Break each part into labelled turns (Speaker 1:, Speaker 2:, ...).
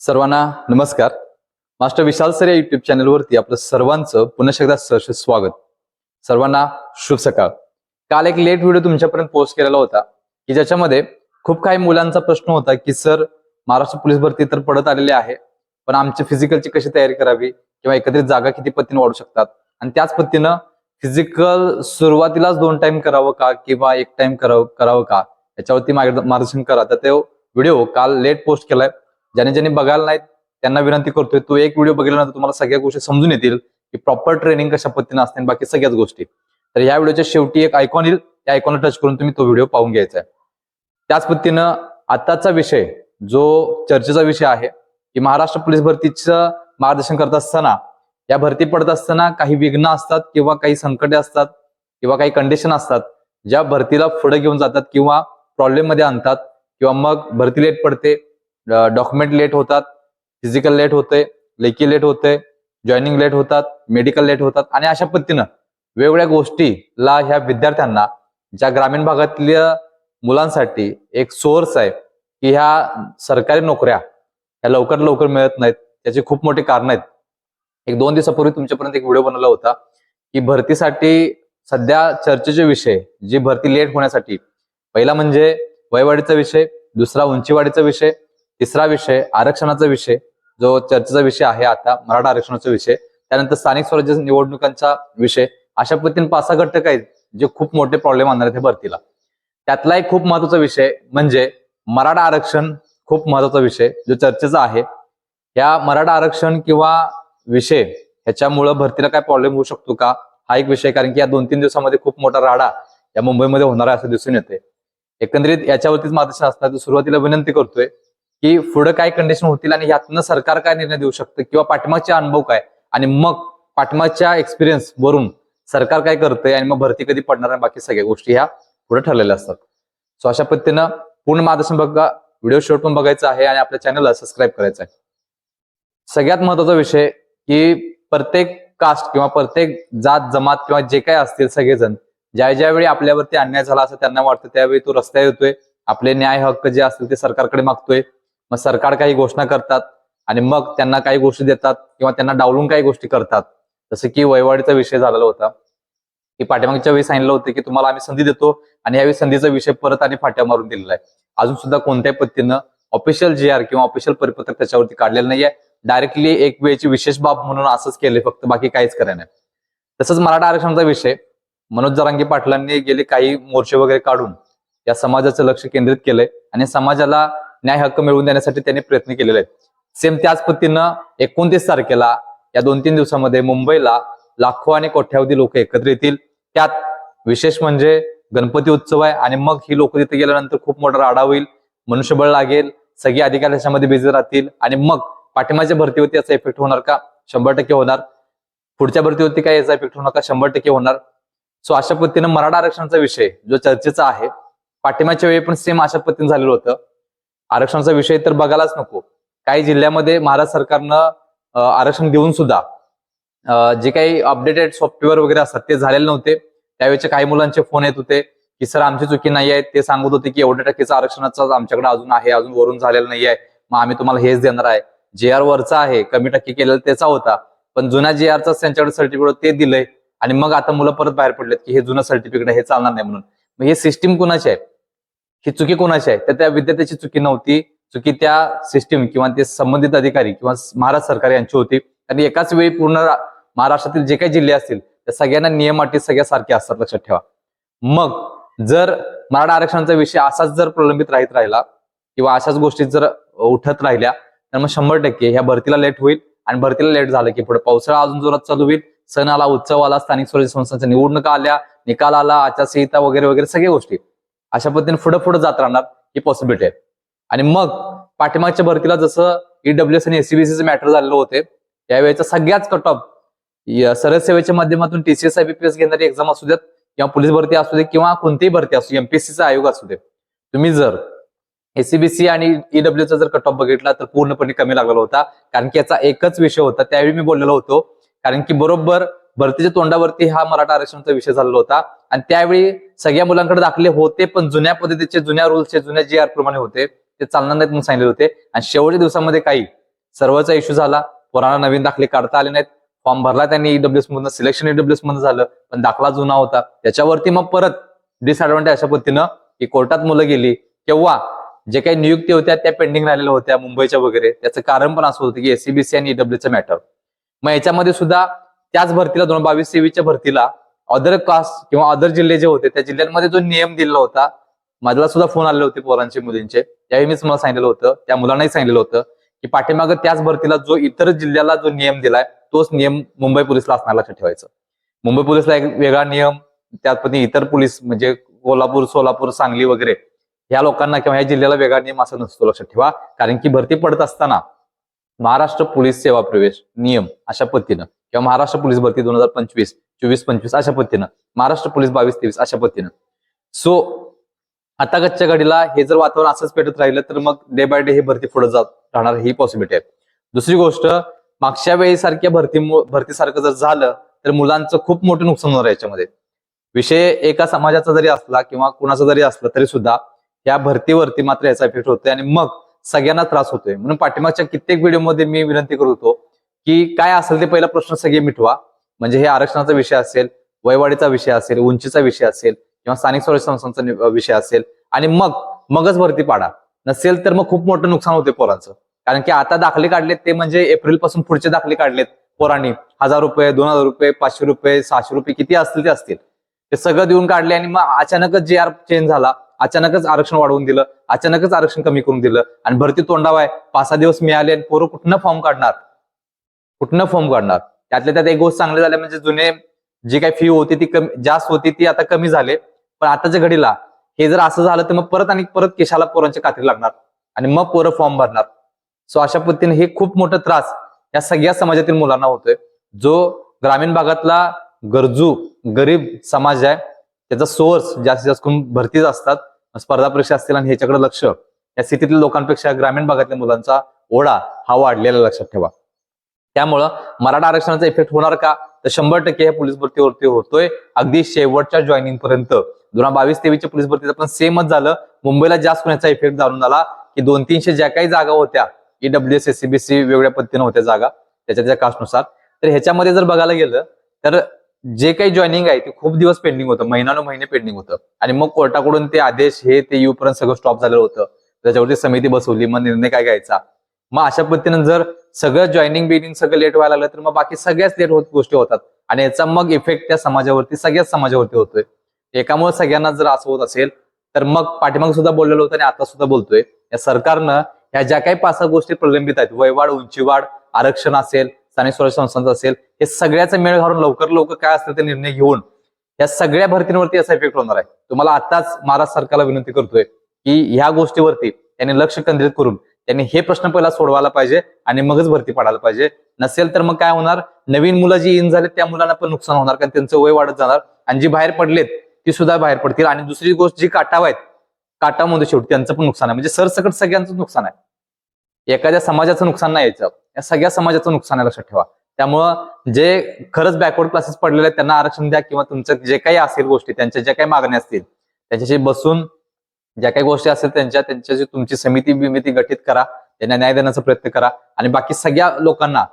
Speaker 1: सर्वांना नमस्कार. Master Vishal sir या युट्यूब चॅनलवरती आपलं सर्वांचं पुन्हा एकदा सहर्ष स्वागत. सर्वांना शुभ सकाळ. काल एक लेट व्हिडिओ तुमच्यापर्यंत पोस्ट केलेला होता की ज्याच्यामध्ये खूप काही मुलांचा प्रश्न होता की सर महाराष्ट्र पोलीस भरती तर पडत आलेली आहे पण आमची फिजिकलची कशी तयारी करावी किंवा एकत्रित जागा किती पद्धतीने वाढू शकतात? आणि त्याच पद्धतीनं फिजिकल सुरुवातीलाच दोन टाइम करावं का किंवा एक टाइम करावं करावं का? याच्यावरती मार्गदर्शन करा. तर तो व्हिडिओ काल लेट पोस्ट केलाय. ज्याने ज्यांनी बघायला नाहीत त्यांना विनंती करतोय तो एक व्हिडिओ बघितल्यानंतर तुम्हाला सगळ्या गोष्टी समजून येतील की प्रॉपर ट्रेनिंग कशा पद्धतीने असते बाकी सगळ्याच गोष्टी. तर या व्हिडिओच्या शेवटी एक आयकॉन येईल त्या आयकॉनला टच करून तुम्ही तो व्हिडिओ पाहून घ्यायचा आहे. त्याच पद्धतीनं आताचा विषय जो चर्चेचा विषय आहे की महाराष्ट्र पोलीस भरतीचं मार्गदर्शन करत असताना या भरती पडत असताना काही विघ्न असतात किंवा काही संकटे असतात किंवा काही कंडिशन असतात ज्या भरतीला पुढे घेऊन जातात किंवा प्रॉब्लेममध्ये आणतात किंवा मग भरती लेट पडते डॉक्युमेंट लेट होतात फिजिकल लेट होते लेखी लेट होते जॉईनिंग लेट होतात मेडिकल लेट होतात आणि अशा पद्धतीनं वेगवेगळ्या गोष्टीला ह्या विद्यार्थ्यांना ज्या ग्रामीण भागातल्या मुलांसाठी एक सोर्स आहे की ह्या सरकारी नोकऱ्या ह्या लवकर लवकर मिळत नाहीत त्याचे खूप मोठे कारण आहेत. एक दोन दिवसापूर्वी तुमच्यापर्यंत एक व्हिडिओ बनवला होता की भरतीसाठी सध्या चर्चेचे विषय जी भरती लेट होण्यासाठी पहिला म्हणजे वयवाढीचा विषय दुसरा उंचीवाढीचा विषय तिसरा विषय आरक्षणाचा विषय जो चर्चेचा विषय आहे आता मराठा आरक्षणाचा विषय त्यानंतर स्थानिक स्वराज्य निवडणुकांचा विषय अशा पद्धतीने पाच सहा घटक आहेत जे खूप मोठे प्रॉब्लेम आणणार आहेत हे भरतीला. त्यातला एक खूप महत्त्वाचा विषय म्हणजे मराठा आरक्षण खूप महत्त्वाचा विषय जो चर्चेचा आहे. या मराठा आरक्षण किंवा विषय ह्याच्यामुळं भरतीला काय प्रॉब्लेम होऊ शकतो का? हा एक विषय कारण की या दोन तीन दिवसामध्ये खूप मोठा राडा या मुंबईमध्ये होणार आहे असं दिसून येते एकंदरीत याच्यावरतीच मार्गदर्शन असणार सुरुवातीला विनंती करतोय की पुढे काय कंडिशन होतील आणि यातनं सरकार काय निर्णय देऊ शकतं? किंवा पाठमागचे अनुभव काय? आणि मग पाठमागच्या एक्सपिरियन्स वरून सरकार काय करतंय आणि मग भरती कधी पडणार आणि बाकी सगळ्या गोष्टी ह्या पुढे ठरलेल्या असतात. सो अशा पद्धतीनं पूर्ण मार्गदर्शन बघा. व्हिडिओ शेवट पण बघायचा आहे आणि आपल्या चॅनलला सबस्क्राईब करायचं आहे. सगळ्यात महत्त्वाचा विषय की प्रत्येक कास्ट किंवा प्रत्येक जात जमात किंवा जे काय असतील सगळेजण ज्या ज्यावेळी आपल्यावरती अन्याय झाला असं त्यांना वाटतं त्यावेळी तो रस्त्यावर येतोय. आपले न्याय हक्क जे असतील ते सरकारकडे मागतोय. मग सरकार काही घोषणा करतात आणि मग त्यांना काही गोष्टी देतात किंवा त्यांना डावलून काही गोष्टी करतात. जसं की वयवाडीचा विषय झालेला होता. की पाठ्यामागच्या वेळी सांगितलं होतं की तुम्हाला आम्ही संधी देतो आणि यावेळी संधीचा विषय परत आणि फाट्या मारून दिलेला आहे. अजून सुद्धा कोणत्याही पद्धतीनं ऑफिशियल जे आर किंवा ऑफिशियल परिपत्रक त्याच्यावरती काढलेलं नाहीये. डायरेक्टली एक वेळची विशेष बाब म्हणून असंच केले फक्त बाकी काहीच करायला नाही तसंच मराठा आरक्षणाचा विषय मनोज जरांगी पाटलांनी गेले काही मोर्चे वगैरे काढून या समाजाचं लक्ष केंद्रित केलंय. आणि समाजाला न्याय हक्क मिळवून देण्यासाठी त्यांनी प्रयत्न केलेले आहेत. सेम त्याच पद्धतीनं एकोणतीस तारखेला या दोन तीन दिवसामध्ये मुंबईला लाखो आणि कोट्यावधी लोक एकत्र येतील. त्यात विशेष म्हणजे गणपती उत्सव आहे आणि मग ही लोक तिथे गेल्यानंतर खूप मोठा राडा होईल मनुष्यबळ लागेल सगळे अधिकारी त्याच्यामध्ये बिझी राहतील आणि मग पाठिंबाच्या भरतीवरती याचा इफेक्ट होणार का? शंभर टक्के होणार. पुढच्या भरतीवरती काय याचा इफेक्ट होणार का? शंभर टक्के होणार. सो अशा पद्धतीनं मराठा आरक्षणाचा विषय जो चर्चेचा आहे पाठिंबाच्या वेळी पण सेम अशा पद्धतीने झालेलं होतं. आरक्षणाचा विषय तर बघायलाच नको. काही जिल्ह्यामध्ये महाराष्ट्र सरकारनं आरक्षण देऊन सुद्धा जे काही अपडेटेड सॉफ्टवेअर वगैरे असतात ते झालेले नव्हते. त्यावेळेचे काही मुलांचे फोन येत होते की सर आमची चुकी नाही आहे. ते सांगत होते की एवढ्या टक्केचं आरक्षणाचं आमच्याकडे अजून आहे अजून वरून झालेलं नाही आहे. मग आम्ही तुम्हाला हेच देणार आहे. जे आर वरचा आहे कमी टक्के केलेला त्याचा होता. पण जुन्या जे आरचा त्यांच्याकडे सर्टिफिकेट ते दिलंय. आणि मग आता मुलं परत बाहेर पडलेत की हे जुनं सर्टिफिकेट हे चालणार नाही म्हणून. मग हे सिस्टीम कुणाची आहे? ही चुकी कोणाची आहे? तर त्या विद्यार्थ्याची चुकी नव्हती. चुकी त्या सिस्टीम किंवा ते संबंधित अधिकारी किंवा महाराष्ट्र सरकार यांची होती. आणि एकाच वेळी पूर्ण महाराष्ट्रातील जे काही जिल्हे असतील त्या सगळ्यांना नियम अटी सगळ्या सारख्या असतात लक्षात ठेवा. मग जर मराठा आरक्षणाचा विषय असाच जर प्रलंबित राहत राहिला किंवा अशाच गोष्टी जर उठत राहिल्या तर मग शंभर टक्के ह्या भरतीला लेट होईल आणि भरतीला लेट झालं की पुढे पावसाळा अजून जोरात चालू होईल. सण आला उत्सव आला स्थानिक स्वराज्य संस्थांच्या निवडणुका आल्या निकाल आला आचारसंहिता वगैरे वगैरे सगळ्या गोष्टी. अशा पद्धतीने पुढे पुढे जात राहणार ही पॉसिबिलिटी आहे आणि मग पाठीमागच्या भरतीला जसं ईडब्ल्यूएस आणि एसीबीसीचे मॅटर झालेलं होते त्यावेळेचा सगळ्याच कट ऑफ सरळ सेवेच्या माध्यमातून टीसीएस आयबीपीएस घेणारी एक्झाम असू देत किंवा पोलीस भरती असू दे किंवा कोणतीही भरती असू एमपीएससीचा आयोग असू दे तुम्ही जर एसीबीसी आणि ईडब्ल्यूचा जर कट ऑफ बघितला तर पूर्णपणे कमी लागलेला होता. कारण की याचा एकच विषय होता त्यावेळी मी बोललेलो होतो. कारण की बरोबर भरतीच्या तोंडावरती हा मराठा आरक्षणाचा विषय झालेला होता. आणि त्यावेळी सगळ्या मुलांकडे दाखले होते पण जुन्या पद्धतीचे जुन्या रूल्सचे जुन्या जी आर प्रमाणे होते. ते चालणार नाहीत म्हणून सांगितले होते. आणि शेवटच्या दिवसामध्ये काही सर्वचा इश्यू झाला. पोरांना नवीन दाखले काढता आले नाहीत. फॉर्म भरला त्यांनी ईडब्ल्यूएस मधून. सिलेक्शन ईडब्ल्यूएस मधून झालं पण दाखला जुना होता. त्याच्यावरती मग परत डिसएडव्हान्टेज अशा पद्धतीनं की कोर्टात मुलं गेली. किंवा जे काही नियुक्ती होत्या त्या पेंडिंग राहिलेल्या होत्या मुंबईच्या वगैरे. त्याचं कारण पण असं होतं की एसीबीसी आणि ईडब्ल्यूचं मॅटर मग याच्यामध्ये सुद्धा त्याच भरतीला दोन बावीस तेवीसच्या भरतीला अदर कास्ट किंवा अदर जिल्हे जे होते त्या जिल्ह्यांमध्ये जो नियम दिलेला होता माझ्याला सुद्धा फोन आलेले होते पोरांचे मुलींचे. त्यावेळी मीच मला सांगितलं होतं त्या मुलांनाही सांगितलं होतं की पाठीमागं त्याच भरतीला जो इतर जिल्ह्याला जो नियम दिलाय तोच नियम मुंबई पोलिसला असणार लक्षात ठेवायचं. मुंबई पोलिसला एक वेगळा नियम त्यापती इतर पोलीस म्हणजे कोल्हापूर सोलापूर सांगली वगैरे या लोकांना किंवा या जिल्ह्याला वेगळा नियम असा नसतो लक्षात ठेवा. कारण की भरती पडत असताना महाराष्ट्र पोलीस सेवा प्रवेश नियम अशा पद्धतीनं किंवा महाराष्ट्र पोलीस भरती दोन हजार पंचवीस चोवीस पंचवीस अशा पद्धतीनं महाराष्ट्र पोलीस बावीस तेवीस अशा पद्धतीनं. सो आता कच्च्या घडीला हे जर वातावरण असंच पेटत राहिलं तर मग डे बाय डे हे भरती पुढे जात राहणार ही पॉसिबिलिटी आहे. दुसरी गोष्ट मागच्या वेळेसारख्या भरती भरतीसारखं जर झालं तर मुलांचं खूप मोठं नुकसान होणार याच्यामध्ये. विषय एका समाजाचा जरी असला किंवा कुणाचा जरी असला तरी सुद्धा या भरतीवरती मात्र याचा इफेक्ट होतोय आणि मग सगळ्यांना त्रास होतोय. म्हणून पाठीमागच्या कित्येक व्हिडिओमध्ये मी विनंती करत होतो की काय असेल ते पहिला प्रश्न सगळे मिटवा. म्हणजे हे आरक्षणाचा विषय असेल वयवाडीचा विषय असेल उंचीचा विषय असेल किंवा स्थानिक स्वराज्य संस्थांचा विषय असेल आणि मग मगच भरती पाडा. नसेल तर मग खूप मोठं नुकसान होते पोरांचं. कारण की आता दाखले काढलेत ते म्हणजे एप्रिलपासून पुढचे दाखले काढलेत पोरांनी. हजार रुपये दोन हजार रुपये पाचशे रुपये सहाशे रुपये किती असतील ते असतील. ते सगळं देऊन काढले आणि मग अचानकच जे आर चेंज झाला. अचानकच आरक्षण वाढवून दिलं. अचानकच आरक्षण कमी करून दिलं. आणि भरती तोंडावाय पाच सहा दिवस मिळाले आणि पोरं कुठनं फॉर्म काढणार? कुठनं फॉर्म काढणार? त्यातल्या त्यात एक गोष्ट चांगली झाली म्हणजे जुने जी काही फी होती ती कमी जास्त होती ती आता कमी झाले. पण आताच्या घडीला हे जर असं झालं तर मग परत आणि परत केशाला पोरांच्या कात्री लागणार आणि मग पोरं फॉर्म भरणार. सो अशा पद्धतीने हे खूप मोठा त्रास या सगळ्या समाजातील मुलांना होतोय. जो ग्रामीण भागातला गरजू गरीब समाज आहे त्याचा सोर्स जास्तीत जास्त करून भरतीच असतात. स्पर्धा परीक्षा असतील आणि ह्याच्याकडे लक्ष. या सिटीतील लोकांपेक्षा ग्रामीण भागातल्या मुलांचा ओढा हा वाढलेला लक्षात ठेवा. त्यामुळं मराठा आरक्षणाचा इफेक्ट होणार का? तर शंभर टक्के हे पोलीस भरतीवरती होतोय. अगदी शेवटच्या जॉईनिंग पर्यंत. दोन हजार बावीस तेवीसच्या पोलीस भरतीचं पण सेमच झालं. मुंबईला जास्त होण्याचा इफेक्ट जाणून आला की दोन तीनशे ज्या काही जागा होत्या ईडब्ल्यू एस एसीबीसी वेगळ्या पद्धतीने होत्या जागा त्याच्या त्या कास्टनुसार. तर ह्याच्यामध्ये जर बघायला गेलं तर जे काही जॉईनिंग आहे ते खूप दिवस पेंडिंग होतं. महिनानु महिने पेंडिंग होतं. आणि मग कोर्टाकडून ते आदेश हे ते येऊपर्यंत सगळं स्टॉप झालेलं होतं. त्याच्यावरती समिती बसवली मग निर्णय काय घ्यायचा? मग अशा पद्धतीनं जर सगळं जॉईनिंग बिनिंग सगळं लेट व्हायला लागलं तर मग बाकी सगळ्याच लेट होत गोष्टी होतात. आणि याचा मग इफेक्ट त्या समाजावरती सगळ्याच समाजावरती होतोय. एकामुळे सगळ्यांना जर असं होत असेल तर मग पाठीमाग सुद्धा बोललेलो होतं आणि आता सुद्धा बोलतोय. या सरकारनं ह्या ज्या काही पाच सहा गोष्टी प्रलंबित आहेत वयवाढ उंचीवाढ आरक्षण असेल स्थानिक स्वराज्य संस्थांचं असेल हे सगळ्याचा मेळ घालून लवकर लवकर काय असतील ते निर्णय घेऊन या सगळ्या भरतींवरती याचा इफेक्ट होणार आहे. तुम्हाला आताच महाराष्ट्र सरकारला विनंती करतोय की ह्या गोष्टीवरती त्यांनी लक्ष केंद्रित करून त्यांनी हे प्रश्न पहिला सोडवायला पाहिजे आणि मगच भरती पाडायला पाहिजे. नसेल तर मग काय होणार? नवीन मुलं जी इन झाले त्या मुलांना पण नुकसान होणार कारण त्यांचं वय वाढत जाणार. आणि जी बाहेर पडलेत ती सुद्धा बाहेर पडतील. आणि दुसरी गोष्ट जी काटाव आहेत काटामध्ये शेवटी त्यांचं पण नुकसान आहे. म्हणजे सरसकट सगळ्यांचं नुकसान आहे. एखाद्या समाजाचं नुकसान नाही यायचं. या सगळ्या समाजाचं नुकसान आहे लक्षात ठेवा. त्यामुळं जे खरंच बॅकवर्ड क्लासेस पडलेले आहेत त्यांना आरक्षण द्या किंवा तुमचं जे काही असेल गोष्टी त्यांच्या ज्या काही मागण्या असतील त्याच्याशी बसून ज्या काही गोष्टी असतील त्यांच्या त्यांच्याशी तुमची समिती बिमिती गठीत करा त्यांना न्याय देण्याचा प्रयत्न करा. आणि बाकी सगळ्या लोकांना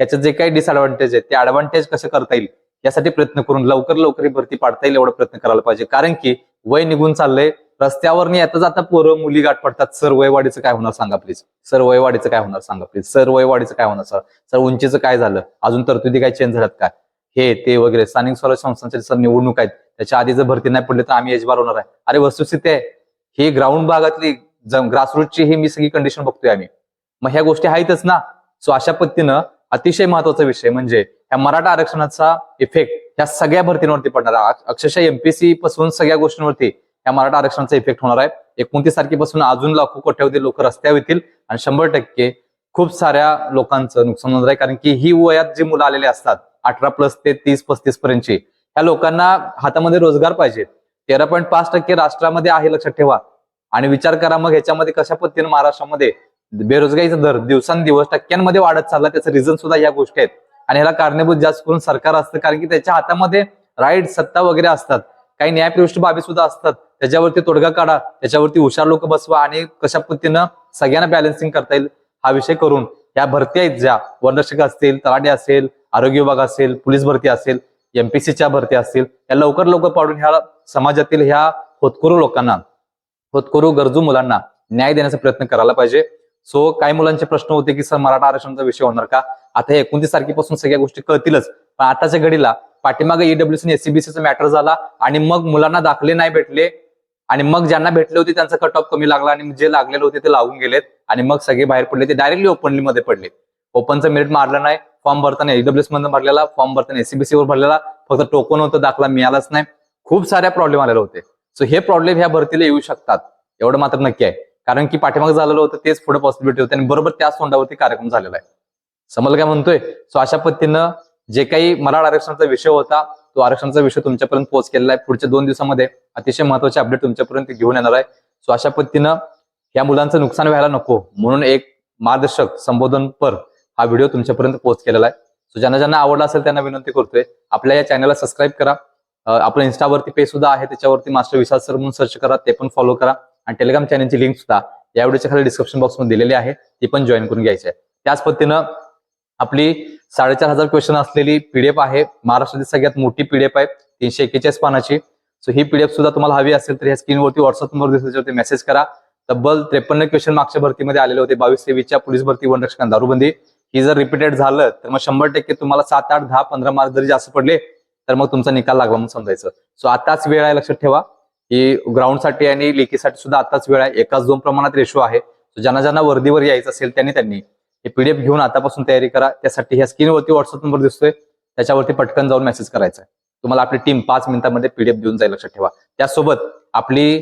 Speaker 1: याचे जे काही डिसएडव्हान्टेज आहेत ते ऍडव्हान्टेज कसं करता येईल यासाठी प्रयत्न करून लवकर लवकर ही भरती पाडता येईल एवढा प्रयत्न करायला पाहिजे. कारण की वय निघून चाललंय रस्त्यावर येता जाता पोरं मुली गाठ पडतात. सर वयवाडीचं काय होणार सांगा प्लीज सर वयवाडीचं काय होणार सांगा प्लीज सर वयवाडीचं काय होणार सर? सर उंचीचं काय झालं? अजून तरतुदी काय चेंज झाल्यात काय हे ते वगैरे. स्थानिक स्वराज्य संस्थांचे सर निवडणूक आहेत. त्याच्या आधी जर भरती नाही पडली तर आम्ही यजबार होणार आहे. अरे वस्तुस्थिती आहे. ही ग्राउंड भागातली ग्रासरूटची ही मी सगळी कंडिशन बघतोय आम्ही. मग ह्या गोष्टी आहेतच ना? सो अशा पद्धतीनं अतिशय महत्त्वाचा विषय म्हणजे ह्या मराठा आरक्षणाचा इफेक्ट ह्या सगळ्या भरतींवरती पडणार आहे. अक्षरशः एमपीसी पासून सगळ्या गोष्टींवरती या मराठा आरक्षणाचा इफेक्ट होणार आहे. एकोणतीस तारखेपासून अजून लाखो कोट्यावधी लोक रस्त्यावर येतील आणि शंभर टक्के खूप साऱ्या लोकांचं नुकसान होणार आहे. कारण की ही वयात जी मुलं आलेली असतात अठरा प्लस ते तीस पस्तीस पर्यंतची ह्या लोकांना हातामध्ये रोजगार पाहिजे. तेरा पॉईंट पाच टक्के राष्ट्रामध्ये आहे लक्षात ठेवा. आणि विचार करा मग ह्याच्यामध्ये कशा पद्धतीने महाराष्ट्रामध्ये बेरोजगारीचा दर दिवसांदिवस टक्क्यांमध्ये वाढत चालला त्याचं रिझन सुद्धा या गोष्टी आहेत. आणि ह्याला कारणीभूत जास्त करून सरकार असतं कारण की त्याच्या हातामध्ये राईट सत्ता वगैरे असतात. काही न्यायप्रविष्ट बाबी सुद्धा असतात. त्याच्यावरती तोडगा काढा त्याच्यावरती हुशार लोक बसवा आणि कशा पद्धतीनं सगळ्यांना बॅलन्सिंग करता येईल हा विषय करून ह्या भरती आहेत ज्या वनरक्षक असतील तलाटे असेल आरोग्य विभाग असेल पोलीस भरती असेल एमपीसीच्या भरती असतील या लवकर लवकर पाडून ह्या समाजातील ह्या होतकरू लोकांना होतकरू गरजू मुलांना न्याय देण्याचा प्रयत्न करायला पाहिजे. सो काही मुलांचे प्रश्न होते की सर मराठा आरक्षणाचा विषय होणार का? आता हे एकोणतीस तारखेपासून सगळ्या गोष्टी कळतीलच. पण आताच्या घडीला पाठीमागे E ईडब्ल्यूसी एससीबीसीचा मॅटर झाला आणि मग मुलांना दाखले नाही भेटले आणि मग ज्यांना भेटले होते त्यांचा कट ऑफ कमी लागला आणि जे लागलेले होते ते लागून गेलेत आणि मग सगळे बाहेर पडले. ते डायरेक्टली ओपनली मध्ये पडले. ओपनचं मेरिट मारलं नाही. फॉर्म भरताना ईडब्ल्यूएस मधून भरलेला फॉर्म भरताना एससीबीसी वर भरलेला. फक्त टोकन होतं दाखला मिळालाच नाही. खूप साऱ्या प्रॉब्लेम आलेले होते. सो हे प्रॉब्लेम ह्या भरतीला येऊ शकतात. एवढं मात्र नक्की आहे. कारण की पाठीमागे झालेलं होतं तेच पुढे पॉसिबिलिटी होते आणि बरोबर त्याच तोंडावरती कार्यक्रम झालेला आहे. समजलं काय म्हणतोय? सो अशा पद्धतीनं जे काही मराठा आरक्षणाचा विषय होता तो आरक्षणाचा विषय तुमच्यापर्यंत पोहोच केलेला आहे. पुढच्या दोन दिवसामध्ये अतिशय महत्त्वाचे अपडेट तुमच्यापर्यंत घेऊन येणार आहे. सो अशा पद्धतीनं या मुलांचं नुकसान व्हायला नको. म्हणून एक मार्गदर्शक संबोधनपर हा व्हिडिओ तुमच्यापर्यंत पोहोच केलेला आहे. सो ज्यांना ज्यांना आवडला असेल त्यांना विनंती करतोय. आपल्या या चॅनलला सबस्क्राईब करा. अं, आपलं इन्स्टावरती पेज सुद्धा आहे त्याच्यावरती मास्टर विशाल सर म्हणून सर्च करा ते पण फॉलो करा. आणि टेलिग्राम चॅनलची लिंक सुद्धा या व्हिडिओच्या खाली डिस्क्रिप्शन बॉक्समध्ये दिलेली आहे ती पण जॉईन करून घ्यायची आहे. त्याच पद्धतीनं आपली साडेचार हजार क्वेश्चन असलेली पीडीएफ आहे. महाराष्ट्रातील सगळ्यात मोठी पीडीएफ आहे तीनशे एक्केचाळीस पानाची. सो ही पीडीएफ सुद्धा तुम्हाला हवी असेल तर या स्क्रीनवरती व्हॉट्सअप नंबर दिसतो मेसेज करा. तब्बल त्रेपन्न क्वेश्चन मागच्या भरतीमध्ये आलेले होते बावीस तेवीसच्या पोलीस भरती वन रक्षक दारूबंदी. ही जर रिपीटेड झालं तर मग शंभर टक्के तुम्हाला सात आठ दहा पंधरा मार्क जरी जास्त पडले तर मग तुमचा निकाल लागला म्हणून समजायचं. सो आताच वेळ आहे लक्षात ठेवा. की ग्राउंडसाठी आणि लेखीसाठी सुद्धा आताच वेळ आहे. एकाच दोन प्रमाणात रेशो आहे. ज्यांना ज्यांना वर्दीवर यायचं असेल त्यांनी त्यांनी हे पीडीएफ घेऊन आतापासून तयारी करा. त्यासाठी ह्या स्क्रीनवरती व्हॉट्सअप नंबर दिसतोय. त्याच्यावरती पटकन जाऊन मेसेज करायचा आहे. तुम्हाला आपली टीम पाच मिनिटांमध्ये पीडीएफ देऊन जाईल लक्षात ठेवा. त्यासोबत आपली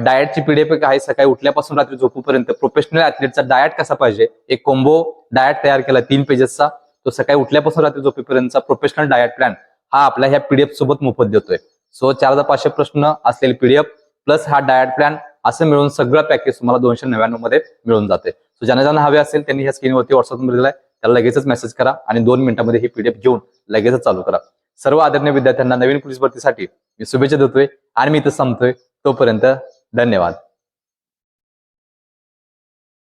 Speaker 1: डायटची पीडीएफ एक आहे. सकाळी उठल्यापासून रात्री झोपूपर्यंत प्रोफेशनल ऍथलीटचा डायट कसा पाहिजे? एक कोंबो डायट तयार केला तीन पेजेसचा तो सकाळी उठल्यापासून रात्री झोपेपर्यंतचा प्रोफेशनल डायट प्लॅन हा आपल्या ह्या पीडीएफ सोबत मोफत देतोय. सो चार हजार पाचशे प्रश्न असलेले पीडीएफ प्लस हा डायट प्लॅन असं मिळून सगळं पॅकेज तुम्हाला दोनशे नव्याण्णवमध्ये मिळून जाते. सो ज्यांना ज्यांना हवे असेल त्यांनी ह्या स्क्रीनवरती व्हॉट्सअप नंबर दिलाय. त्याला लगेचच मेसेज करा आणि दोन मिनिटांमध्ये ही पीडीएफ घेऊन लगेचच चालू करा. सर्व आदरणीय विद्यार्थ्यांना नवीन पोलीस भरतीसाठी मी शुभेच्छा देतोय आणि मी इथं संपतोय. तोपर्यंत धन्यवाद.